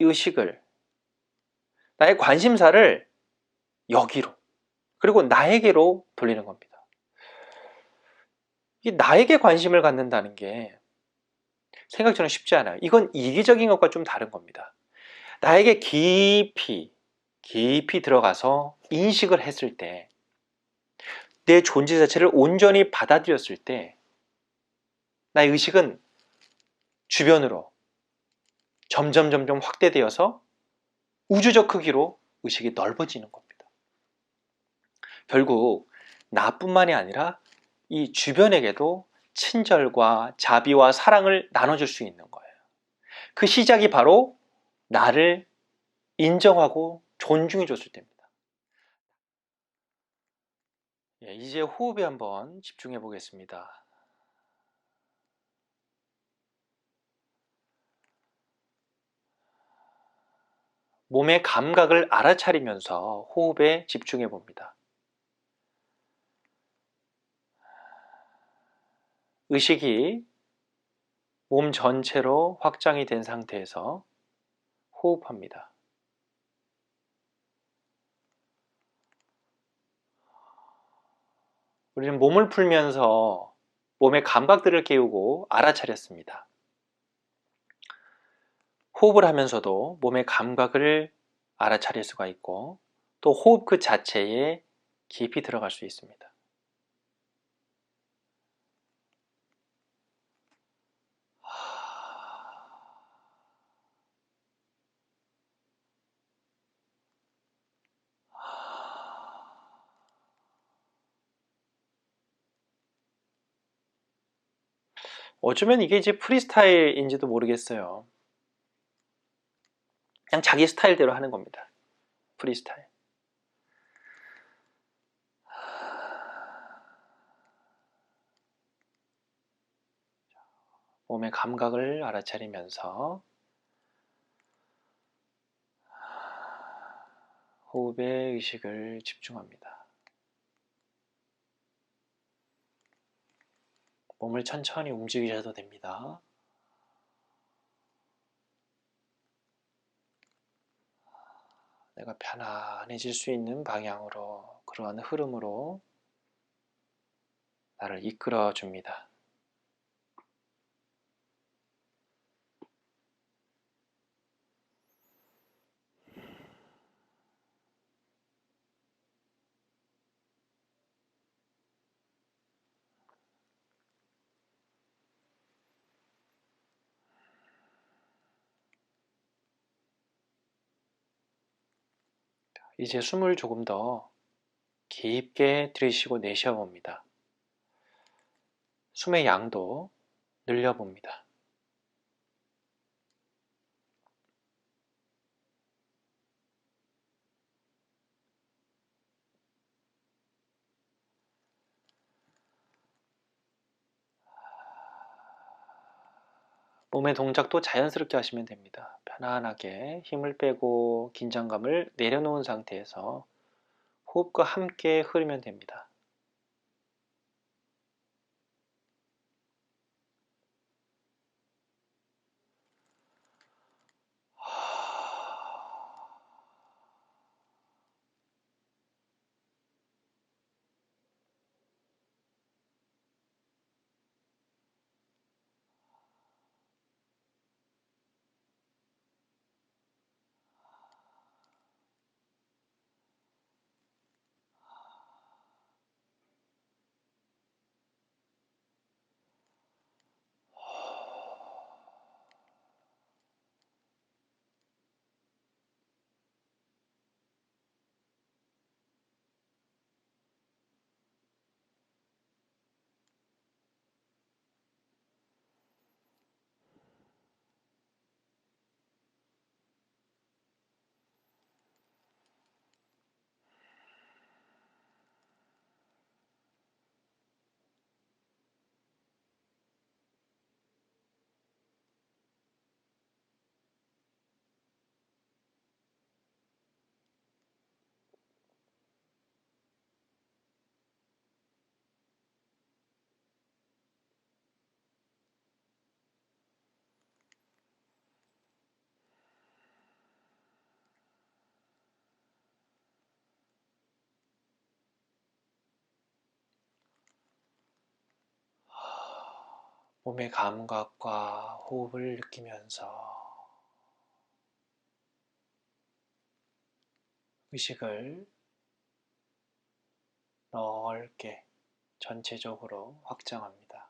의식을, 나의 관심사를 여기로, 그리고 나에게로 돌리는 겁니다. 이 나에게 관심을 갖는다는 게 생각처럼 쉽지 않아요. 이건 이기적인 것과 좀 다른 겁니다. 나에게 깊이, 깊이 들어가서 인식을 했을 때, 내 존재 자체를 온전히 받아들였을 때, 나의 의식은 주변으로 점점 점점 확대되어서 우주적 크기로 의식이 넓어지는 겁니다. 결국 나뿐만이 아니라 이 주변에게도 친절과 자비와 사랑을 나눠줄 수 있는 거예요. 그 시작이 바로 나를 인정하고 존중해 줬을 때입니다. 예, 이제 호흡에 한번 집중해 보겠습니다. 몸의 감각을 알아차리면서 호흡에 집중해 봅니다. 의식이 몸 전체로 확장이 된 상태에서 호흡합니다. 우리는 몸을 풀면서 몸의 감각들을 깨우고 알아차렸습니다. 호흡을 하면서도 몸의 감각을 알아차릴 수가 있고 또 호흡 그 자체에 깊이 들어갈 수 있습니다. 어쩌면 이게 이제 프리스타일인지도 모르겠어요. 그냥 자기 스타일대로 하는 겁니다. 프리스타일. 몸의 감각을 알아차리면서 호흡에 의식을 집중합니다. 몸을 천천히 움직이셔도 됩니다. 내가 편안해질 수 있는 방향으로 그러한 흐름으로 나를 이끌어 줍니다. 이제 숨을 조금 더 깊게 들이쉬고 내쉬어 봅니다. 숨의 양도 늘려 봅니다. 몸의 동작도 자연스럽게 하시면 됩니다. 편안하게 힘을 빼고 긴장감을 내려놓은 상태에서 호흡과 함께 흐르면 됩니다. 몸의 감각과 호흡을 느끼면서 의식을 넓게 전체적으로 확장합니다.